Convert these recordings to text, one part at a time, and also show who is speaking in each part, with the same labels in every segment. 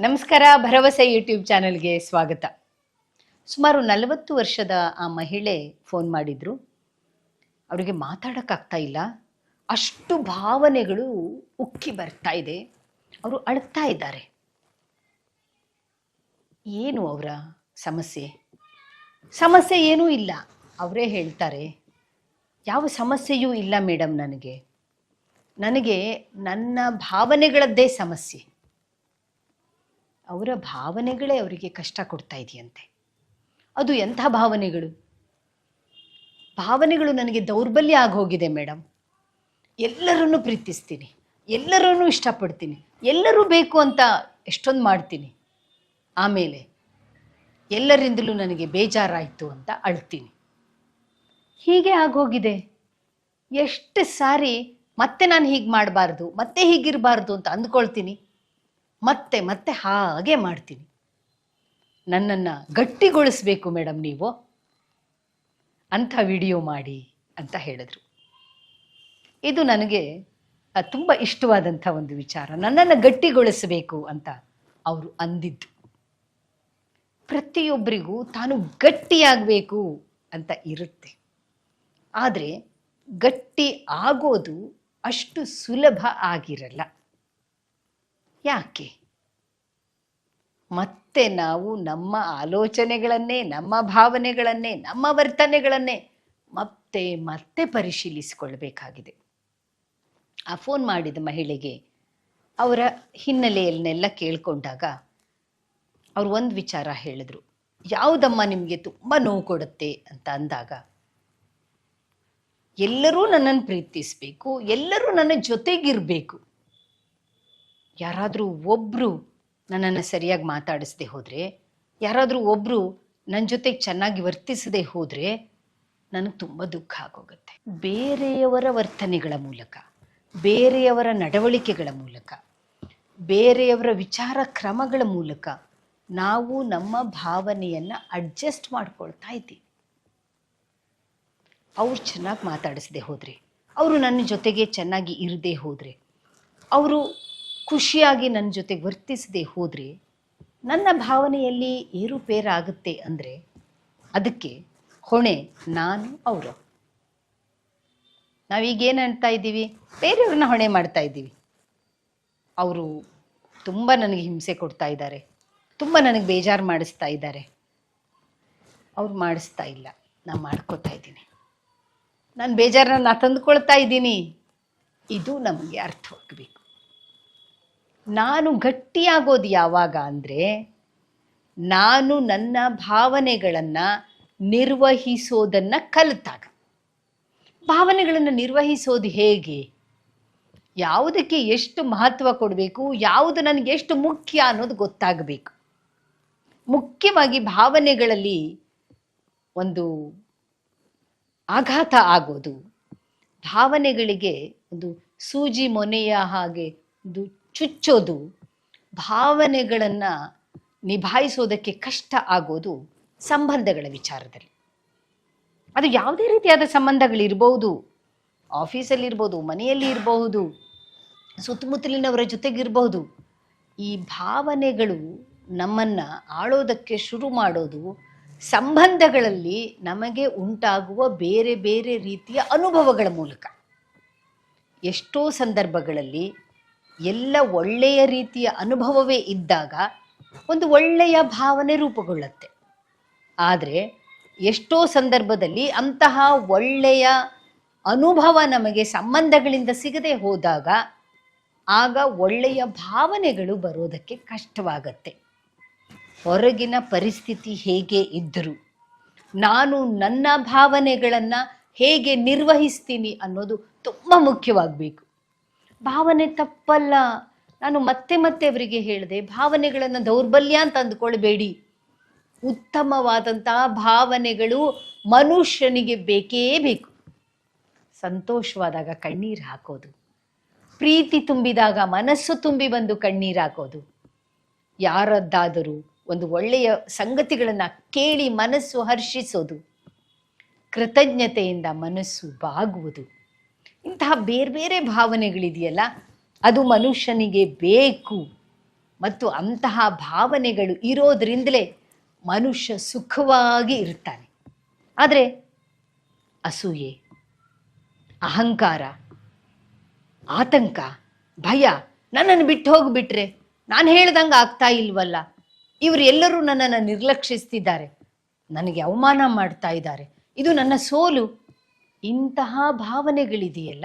Speaker 1: ನಮಸ್ಕಾರ, ಭರವಸೆ ಯೂಟ್ಯೂಬ್ ಚಾನೆಲ್ಗೆ ಸ್ವಾಗತ. ಸುಮಾರು ನಲವತ್ತು ವರ್ಷದ ಆ ಮಹಿಳೆ ಫೋನ್ ಮಾಡಿದ್ರು. ಅವರಿಗೆ ಮಾತಾಡೋಕ್ಕಾಗ್ತಾ ಇಲ್ಲ. ಅಷ್ಟು ಭಾವನೆಗಳು ಉಕ್ಕಿ ಬರ್ತಾ ಇದೆ. ಅವರು ಅಳ್ತಾ ಇದ್ದಾರೆ. ಏನು ಅವರ ಸಮಸ್ಯೆ? ಸಮಸ್ಯೆ ಏನೂ ಇಲ್ಲ. ಅವರೇ ಹೇಳ್ತಾರೆ, ಯಾವ ಸಮಸ್ಯೆಯೂ ಇಲ್ಲ ಮೇಡಮ್ ನನಗೆ. ನನಗೆ ನನ್ನ ಭಾವನೆಗಳದ್ದೇ ಸಮಸ್ಯೆ. ಅವರ ಭಾವನೆಗಳೇ ಅವರಿಗೆ ಕಷ್ಟ ಕೊಡ್ತಾ ಇದೆಯಂತೆ. ಅದು ಎಂಥ ಭಾವನೆಗಳು? ಭಾವನೆಗಳು ನನಗೆ ದೌರ್ಬಲ್ಯ ಆಗೋಗಿದೆ ಮೇಡಮ್ ಎಲ್ಲರನ್ನೂ ಪ್ರೀತಿಸ್ತೀನಿ, ಎಲ್ಲರನ್ನೂ ಇಷ್ಟಪಡ್ತೀನಿ, ಎಲ್ಲರೂ ಬೇಕು ಅಂತ ಎಷ್ಟೊಂದು ಮಾಡ್ತೀನಿ. ಆಮೇಲೆ ಎಲ್ಲರಿಂದಲೂ ನನಗೆ ಬೇಜಾರಾಯಿತು ಅಂತ ಅಳ್ತೀನಿ. ಹೀಗೆ ಆಗೋಗಿದೆ ಎಷ್ಟು ಸಾರಿ ಮತ್ತೆ ನಾನು ಹೀಗೆ ಮಾಡಬಾರ್ದು, ಮತ್ತೆ ಹೀಗಿರಬಾರ್ದು ಅಂತ ಅಂದ್ಕೊಳ್ತೀನಿ. ಮತ್ತೆ ಮತ್ತೆ ಹಾಗೆ ಮಾಡ್ತೀನಿ. ನನ್ನನ್ನು ಗಟ್ಟಿಗೊಳಿಸ್ಬೇಕು ಮೇಡಮ್ ನೀವು. ಅಂಥ ವಿಡಿಯೋ ಮಾಡಿ ಅಂತ ಹೇಳಿದ್ರು. ಇದು ನನಗೆ ತುಂಬ ಇಷ್ಟವಾದಂಥ ಒಂದು ವಿಚಾರ. ನನ್ನನ್ನು ಗಟ್ಟಿಗೊಳಿಸಬೇಕು ಅಂತ ಅವರು ಅಂದಿದ್ದು. ಪ್ರತಿಯೊಬ್ಬರಿಗೂ ತಾನು ಗಟ್ಟಿಯಾಗಬೇಕು ಅಂತ ಇರುತ್ತೆ. ಆದರೆ ಗಟ್ಟಿ ಆಗೋದು ಅಷ್ಟು ಸುಲಭ ಆಗಿರಲ್ಲ. ಯಾಕೆ? ಮತ್ತೆ ನಾವು ನಮ್ಮ ಆಲೋಚನೆಗಳನ್ನೇ, ನಮ್ಮ ಭಾವನೆಗಳನ್ನೇ, ನಮ್ಮ ವರ್ತನೆಗಳನ್ನೇ ಮತ್ತೆ ಮತ್ತೆ ಪರಿಶೀಲಿಸಿಕೊಳ್ಬೇಕಾಗಿದೆ. ಆ ಫೋನ್ ಮಾಡಿದ ಮಹಿಳೆಗೆ ಅವರ ಹಿನ್ನೆಲೆಯನ್ನೆಲ್ಲ ಕೇಳ್ಕೊಂಡಾಗ ಅವ್ರು ಒಂದು ವಿಚಾರ ಹೇಳಿದ್ರು. ಯಾವುದಮ್ಮ ನಿಮಗೆ ತುಂಬ ನೋವು ಕೊಡುತ್ತೆ? ಅಂತ ಅಂದಾಗ, ಎಲ್ಲರೂ ನನ್ನನ್ನು ಪ್ರೀತಿಸಬೇಕು, ಎಲ್ಲರೂ ನನ್ನ ಜೊತೆಗಿರಬೇಕು. ಯಾರಾದರೂ ಒಬ್ಬರು ನನ್ನನ್ನು ಸರಿಯಾಗಿ ಮಾತಾಡಿಸದೆ ಹೋದರೆ, ಯಾರಾದರೂ ಒಬ್ಬರು ನನ್ನ ಜೊತೆಗೆ ಚೆನ್ನಾಗಿ ವರ್ತಿಸದೆ ಹೋದರೆ ನನಗೆ ತುಂಬ ದುಃಖ ಆಗೋಗುತ್ತೆ. ಬೇರೆಯವರ ವರ್ತನೆಗಳ ಮೂಲಕ, ಬೇರೆಯವರ ನಡವಳಿಕೆಗಳ ಮೂಲಕ, ಬೇರೆಯವರ ವಿಚಾರ ಕ್ರಮಗಳ ಮೂಲಕ ನಾವು ನಮ್ಮ ಭಾವನೆಯನ್ನು ಅಡ್ಜಸ್ಟ್ ಮಾಡ್ಕೊಳ್ತಾ ಇದ್ದೀವಿ. ಅವ್ರು ಚೆನ್ನಾಗಿ ಮಾತಾಡಿಸದೆ ಹೋದರೆ, ಅವರು ನನ್ನ ಜೊತೆಗೆ ಚೆನ್ನಾಗಿ ಇರದೇ ಹೋದರೆ, ಅವರು ಖುಷಿಯಾಗಿ ನನ್ನ ಜೊತೆ ವರ್ತಿಸದೆ ಹೋದರೆ ನನ್ನ ಭಾವನೆಯಲ್ಲಿ ಏರುಪೇರಾಗುತ್ತೆ ಅಂದರೆ ಅದಕ್ಕೆ ಹೊಣೆ ನಾನು ಅವರು. ನಾವೀಗೇನು ಅಂತಾ ಇದ್ದೀವಿ? ಬೇರೆಯವ್ರನ್ನ ಹೊಣೆ ಮಾಡ್ತಾ ಇದ್ದೀವಿ. ಅವರು ತುಂಬ ನನಗೆ ಹಿಂಸೆ ಕೊಡ್ತಾ ಇದ್ದಾರೆ. ತುಂಬ ನನಗೆ ಬೇಜಾರು ಮಾಡಿಸ್ತಾ ಇದ್ದಾರೆ. ಅವ್ರು ಮಾಡಿಸ್ತಾ ಇಲ್ಲ. ನಾನು ಮಾಡ್ಕೋತಾ ಇದ್ದೀನಿ. ನಾನು ಬೇಜಾರನ್ನ ನಾ ತಂದುಕೊಳ್ತಾ ಇದ್ದೀನಿ. ಇದು ನಮಗೆ ಅರ್ಥವಾಗಬೇಕು ನಾನು ಗಟ್ಟಿಯಾಗೋದು ಯಾವಾಗ ಅಂದರೆ, ನಾನು ನನ್ನ ಭಾವನೆಗಳನ್ನು ನಿರ್ವಹಿಸೋದನ್ನು ಕಲಿತಾಗ. ಭಾವನೆಗಳನ್ನು ನಿರ್ವಹಿಸೋದು ಹೇಗೆ? ಯಾವುದಕ್ಕೆ ಎಷ್ಟು ಮಹತ್ವ ಕೊಡಬೇಕು? ಯಾವುದು ನನಗೆ ಎಷ್ಟು ಮುಖ್ಯ ಅನ್ನೋದು ಗೊತ್ತಾಗಬೇಕು. ಮುಖ್ಯವಾಗಿ ಭಾವನೆಗಳಲ್ಲಿ ಒಂದು ಆಘಾತ ಆಗೋದು. ಭಾವನೆಗಳಿಗೆ ಒಂದು ಸೂಜಿ ಮೊನೆಯ ಹಾಗೆ ಒಂದು ಚುಚ್ಚೋದು, ಭಾವನೆಗಳನ್ನು ನಿಭಾಯಿಸೋದಕ್ಕೆ ಕಷ್ಟ ಆಗೋದು ಸಂಬಂಧಗಳ ವಿಚಾರದಲ್ಲಿ. ಅದು ಯಾವುದೇ ರೀತಿಯಾದ ಸಂಬಂಧಗಳಿರ್ಬೋದು. ಆಫೀಸಲ್ಲಿರ್ಬೋದು ಮನೆಯಲ್ಲಿ ಇರಬಹುದು ಸುತ್ತಮುತ್ತಲಿನವರ ಜೊತೆಗಿರಬಹುದು ಈ ಭಾವನೆಗಳು ನಮ್ಮನ್ನು ಆಳೋದಕ್ಕೆ ಶುರು ಮಾಡೋದು ಸಂಬಂಧಗಳಲ್ಲಿ ನಮಗೆ ಉಂಟಾಗುವ ಬೇರೆ ಬೇರೆ ರೀತಿಯ ಅನುಭವಗಳ ಮೂಲಕ. ಎಷ್ಟೋ ಸಂದರ್ಭಗಳಲ್ಲಿ ಎಲ್ಲ ಒಳ್ಳೆಯ ರೀತಿಯ ಅನುಭವವೇ ಇದ್ದಾಗ ಒಂದು ಒಳ್ಳೆಯ ಭಾವನೆ ರೂಪುಗೊಳ್ಳುತ್ತೆ. ಆದರೆ ಎಷ್ಟೋ ಸಂದರ್ಭದಲ್ಲಿ ಅಂತಹ ಒಳ್ಳೆಯ ಅನುಭವ ನಮಗೆ ಸಂಬಂಧಗಳಿಂದ ಸಿಗದೆ ಹೋದಾಗ ಆಗ ಒಳ್ಳೆಯ ಭಾವನೆಗಳು ಬರೋದಕ್ಕೆ ಕಷ್ಟವಾಗತ್ತೆ. ಹೊರಗಿನ ಪರಿಸ್ಥಿತಿ ಹೇಗೆ ಇದ್ದರೂ ನಾನು ನನ್ನ ಭಾವನೆಗಳನ್ನು ಹೇಗೆ ನಿರ್ವಹಿಸ್ತೀನಿ ಅನ್ನೋದು ತುಂಬ ಮುಖ್ಯವಾಗಬೇಕು. ಭಾವನೆ ತಪ್ಪಲ್ಲ. ನಾನು ಮತ್ತೆ ಮತ್ತೆ ಅವರಿಗೆ ಹೇಳಿದೆ, ಭಾವನೆಗಳನ್ನು ದೌರ್ಬಲ್ಯ ಅಂತ ಅಂದ್ಕೊಳ್ಬೇಡಿ. ಉತ್ತಮವಾದಂತಹ ಭಾವನೆಗಳು ಮನುಷ್ಯನಿಗೆ ಬೇಕೇ ಬೇಕು. ಸಂತೋಷವಾದಾಗ ಕಣ್ಣೀರು ಹಾಕೋದು. ಪ್ರೀತಿ ತುಂಬಿದಾಗ ಮನಸ್ಸು ತುಂಬಿ ಬಂದು ಕಣ್ಣೀರು ಹಾಕೋದು. ಯಾರದ್ದಾದರೂ ಒಂದು ಒಳ್ಳೆಯ ಸಂಗತಿಗಳನ್ನು ಕೇಳಿ ಮನಸ್ಸು ಹರ್ಷಿಸೋದು. ಕೃತಜ್ಞತೆಯಿಂದ ಮನಸ್ಸು ಬಾಗುವುದು. ಇಂತಹ ಬೇರೆ ಬೇರೆ ಭಾವನೆಗಳಿದೆಯಲ್ಲ, ಅದು ಮನುಷ್ಯನಿಗೆ ಬೇಕು ಮತ್ತು ಅಂತಹ ಭಾವನೆಗಳು ಇರೋದ್ರಿಂದಲೇ ಮನುಷ್ಯ ಸುಖವಾಗಿ ಇರ್ತಾನೆ. ಆದರೆ ಅಸೂಯೆ, ಅಹಂಕಾರ, ಆತಂಕ, ಭಯ ನನ್ನನ್ನು ಬಿಟ್ಟು ಹೋಗಿಬಿಟ್ರೆ ನಾನು ಹೇಳ್ದಂಗೆ ಆಗ್ತಾ ಇಲ್ವಲ್ಲ? ಇವರು ಎಲ್ಲರೂ ನನ್ನನ್ನು ನಿರ್ಲಕ್ಷಿಸ್ತಿದ್ದಾರೆ. ನನಗೆ ಅವಮಾನ ಮಾಡ್ತಾ ಇದ್ದಾರೆ. ಇದು ನನ್ನ ಸೋಲು. ಇಂತಹ ಭಾವನೆಗಳಿದೆಯಲ್ಲ,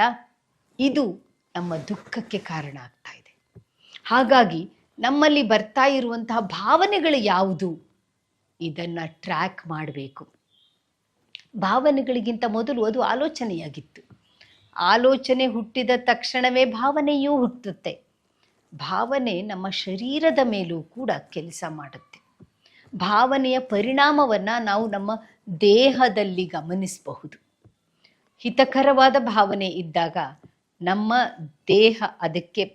Speaker 1: ಇದು ನಮ್ಮ ದುಃಖಕ್ಕೆ ಕಾರಣ ಆಗ್ತಾ ಇದೆ. ಹಾಗಾಗಿ ನಮ್ಮಲ್ಲಿ ಬರ್ತಾ ಇರುವಂತಹ ಭಾವನೆಗಳು ಯಾವುದು, ಇದನ್ನ ಟ್ರ್ಯಾಕ್ ಮಾಡಬೇಕು. ಭಾವನೆಗಳಿಗಿಂತ ಮೊದಲು ಅದು ಆಲೋಚನೆಯಾಗಿತ್ತು. ಆಲೋಚನೆ ಹುಟ್ಟಿದ ತಕ್ಷಣವೇ ಭಾವನೆಯೂ ಹುಟ್ಟುತ್ತೆ. ಭಾವನೆ ನಮ್ಮ ಶರೀರದ ಮೇಲೂ ಕೂಡ ಕೆಲಸ ಮಾಡುತ್ತೆ. ಭಾವನೆಯ ಪರಿಣಾಮವನ್ನು ನಾವು ನಮ್ಮ ದೇಹದಲ್ಲಿ ಗಮನಿಸಬಹುದು. ಹಿತಕರವಾದ ಭಾವನೆ ಇದ್ದಾಗ ನಮ್ಮ ದೇಹ ಅದಕ್ಕೆ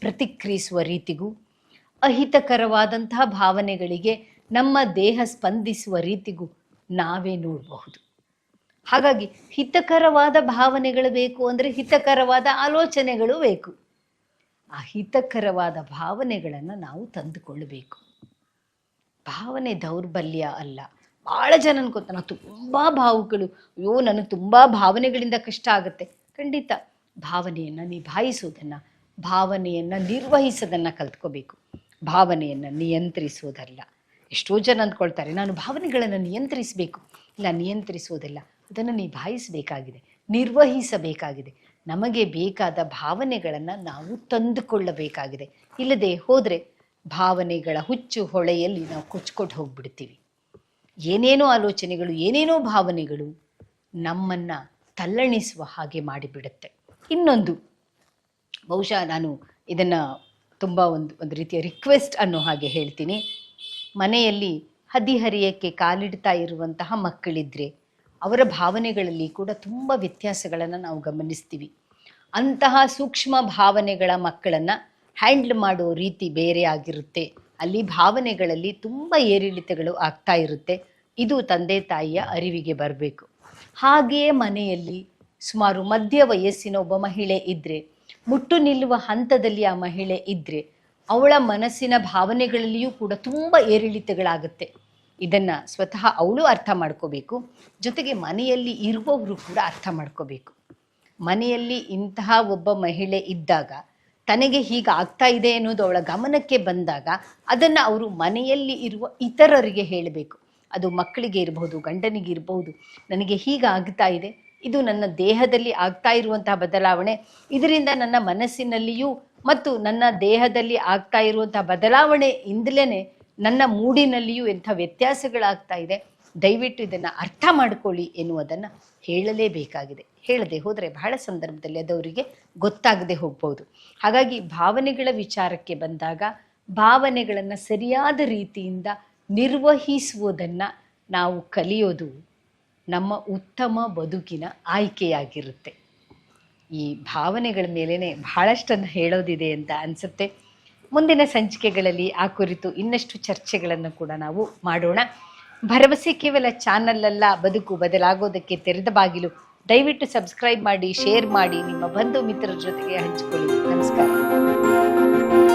Speaker 1: ಪ್ರತಿಕ್ರಿಯಿಸುವ ರೀತಿಗೂ, ಅಹಿತಕರವಾದಂತಹ ಭಾವನೆಗಳಿಗೆ ನಮ್ಮ ದೇಹ ಸ್ಪಂದಿಸುವ ರೀತಿಗೂ ನಾವೇ ನೋಡಬಹುದು. ಹಾಗಾಗಿ ಹಿತಕರವಾದ ಭಾವನೆಗಳು ಬೇಕು ಅಂದರೆ ಹಿತಕರವಾದ ಆಲೋಚನೆಗಳು ಬೇಕು. ಆ ಹಿತಕರವಾದ ಭಾವನೆಗಳನ್ನು ನಾವು ತಂದುಕೊಳ್ಳಬೇಕು ಭಾವನೆ ದೌರ್ಬಲ್ಯ ಅಲ್ಲ. ಭಾಳ ಜನ ಅನ್ಕೋತ ನಾವು ತುಂಬ ಭಾವುಗಳು. ಅಯ್ಯೋ, ನನಗೆ ತುಂಬ ಭಾವನೆಗಳಿಂದ ಕಷ್ಟ ಆಗುತ್ತೆ. ಖಂಡಿತ, ಭಾವನೆಯನ್ನು ನಿಭಾಯಿಸೋದನ್ನು, ಭಾವನೆಯನ್ನು ನಿರ್ವಹಿಸೋದನ್ನು ಕಲ್ತ್ಕೋಬೇಕು. ಭಾವನೆಯನ್ನು ನಿಯಂತ್ರಿಸೋದಲ್ಲ. ಎಷ್ಟೋ ಜನ ಅಂದ್ಕೊಳ್ತಾರೆ, ನಾನು ಭಾವನೆಗಳನ್ನು ನಿಯಂತ್ರಿಸಬೇಕು. ಇಲ್ಲ, ನಿಯಂತ್ರಿಸೋದಿಲ್ಲ. ಅದನ್ನು ನಿಭಾಯಿಸಬೇಕಾಗಿದೆ, ನಿರ್ವಹಿಸಬೇಕಾಗಿದೆ. ನಮಗೆ ಬೇಕಾದ ಭಾವನೆಗಳನ್ನು ನಾವು ತಂದುಕೊಳ್ಳಬೇಕಾಗಿದೆ. ಇಲ್ಲದೆ ಹೋದರೆ ಭಾವನೆಗಳ ಹುಚ್ಚು ಹೊಳೆಯಲ್ಲಿ ನಾವು ಕೊಚ್ಕೊಂಡು ಹೋಗ್ಬಿಡ್ತೀವಿ. ಏನೇನೋ ಆಲೋಚನೆಗಳು, ಏನೇನೋ ಭಾವನೆಗಳು ನಮ್ಮನ್ನು ತಲ್ಲಣಿಸುವ ಹಾಗೆ ಮಾಡಿಬಿಡುತ್ತೆ. ಇನ್ನೊಂದು, ಬಹುಶಃ ನಾನು ಇದನ್ನು ತುಂಬ ಒಂದು ಒಂದು ರೀತಿಯ ರಿಕ್ವೆಸ್ಟ್ ಅನ್ನೋ ಹಾಗೆ ಹೇಳ್ತೀನಿ. ಮನೆಯಲ್ಲಿ ಹದಿಹರಿಯಕ್ಕೆ ಕಾಲಿಡ್ತಾ ಇರುವಂತಹ ಮಕ್ಕಳಿದ್ರೆ ಅವರ ಭಾವನೆಗಳಲ್ಲಿ ಕೂಡ ತುಂಬ ವ್ಯತ್ಯಾಸಗಳನ್ನು ನಾವು ಗಮನಿಸ್ತೀವಿ. ಅಂತಹ ಸೂಕ್ಷ್ಮ ಭಾವನೆಗಳ ಮಕ್ಕಳನ್ನು ಹ್ಯಾಂಡ್ಲ್ ಮಾಡೋ ರೀತಿ ಬೇರೆ ಆಗಿರುತ್ತೆ. ಅಲ್ಲಿ ಭಾವನೆಗಳಲ್ಲಿ ತುಂಬ ಏರಿಳಿತಗಳು ಆಗ್ತಾ ಇರುತ್ತೆ. ಇದು ತಂದೆ ತಾಯಿಯ ಅರಿವಿಗೆ ಬರಬೇಕು. ಹಾಗೆಯೇ ಮನೆಯಲ್ಲಿ ಸುಮಾರು ಮಧ್ಯ ವಯಸ್ಸಿನ ಒಬ್ಬ ಮಹಿಳೆ ಇದ್ದರೆ ಮುಟ್ಟು ನಿಲ್ಲುವ ಹಂತದಲ್ಲಿ ಆ ಮಹಿಳೆ ಇದ್ದರೆ ಅವಳ ಮನಸ್ಸಿನ ಭಾವನೆಗಳಲ್ಲಿಯೂ ಕೂಡ ತುಂಬ ಏರಿಳಿತಗಳಾಗುತ್ತೆ. ಇದನ್ನು ಸ್ವತಃ ಅವಳು ಅರ್ಥ ಮಾಡ್ಕೋಬೇಕು. ಜೊತೆಗೆ ಮನೆಯಲ್ಲಿ ಇರುವವರು ಕೂಡ ಅರ್ಥ ಮಾಡ್ಕೋಬೇಕು. ಮನೆಯಲ್ಲಿ ಇಂತಹ ಒಬ್ಬ ಮಹಿಳೆ ಇದ್ದಾಗ ತನಗೆ ಹೀಗೆ ಆಗ್ತಾ ಇದೆ ಅನ್ನೋದು ಅವಳ ಗಮನಕ್ಕೆ ಬಂದಾಗ ಅದನ್ನು ಅವರು ಮನೆಯಲ್ಲಿ ಇರುವ ಇತರರಿಗೆ ಹೇಳಬೇಕು. ಅದು ಮಕ್ಕಳಿಗೆ ಇರಬಹುದು, ಗಂಡನಿಗೆ ಇರಬಹುದು. ನನಗೆ ಹೀಗೆ ಆಗ್ತಾ ಇದೆ. ಇದು ನನ್ನ ದೇಹದಲ್ಲಿ ಆಗ್ತಾ ಇರುವಂತಹ ಬದಲಾವಣೆ. ಇದರಿಂದ ನನ್ನ ಮನಸ್ಸಿನಲ್ಲಿಯೂ ಮತ್ತು ನನ್ನ ದೇಹದಲ್ಲಿ ಆಗ್ತಾ ಇರುವಂತಹ ಬದಲಾವಣೆಯಿಂದಲೇ ನನ್ನ ಮೂಡಿನಲ್ಲಿಯೂ ಎಂಥ ವ್ಯತ್ಯಾಸಗಳಾಗ್ತಾ ಇದೆ. ದಯವಿಟ್ಟು ಇದನ್ನು ಅರ್ಥ ಮಾಡ್ಕೊಳ್ಳಿ ಎನ್ನುವುದನ್ನು ಹೇಳಲೇಬೇಕಾಗಿದೆ ಹೇಳದೆ ಹೋದರೆ ಬಹಳ ಸಂದರ್ಭದಲ್ಲಿ ಅದು ಅವರಿಗೆ ಗೊತ್ತಾಗದೆ ಹೋಗ್ಬೋದು. ಹಾಗಾಗಿ ಭಾವನೆಗಳ ವಿಚಾರಕ್ಕೆ ಬಂದಾಗ ಭಾವನೆಗಳನ್ನು ಸರಿಯಾದ ರೀತಿಯಿಂದ ನಿರ್ವಹಿಸುವುದನ್ನು ನಾವು ಕಲಿಯೋದು ನಮ್ಮ ಉತ್ತಮ ಬದುಕಿನ ಆಯ್ಕೆಯಾಗಿರುತ್ತೆ. ಈ ಭಾವನೆಗಳ ಮೇಲೇ ಬಹಳಷ್ಟನ್ನು ಹೇಳೋದಿದೆ ಅಂತ ಅನಿಸುತ್ತೆ. ಮುಂದಿನ ಸಂಚಿಕೆಗಳಲ್ಲಿ ಆ ಕುರಿತು ಇನ್ನಷ್ಟು ಚರ್ಚೆಗಳನ್ನು ಕೂಡ ನಾವು ಮಾಡೋಣ. ಭರವಸೆ ಕೇವಲ ಚಾನಲ್ ಅಲ್ಲ ಬದುಕು ಬದಲಾಗೋದಕ್ಕೆ ತೆರೆದ ಬಾಗಿಲು. ದಯವಿಟ್ಟು ಸಬ್ಸ್ಕ್ರೈಬ್ ಮಾಡಿ, ಶೇರ್ ಮಾಡಿ, ನಿಮ್ಮ ಬಂಧು ಮಿತ್ರರ ಜೊತೆಗೆ ಹಂಚಿಕೊಳ್ಳಿ. ನಮಸ್ಕಾರ.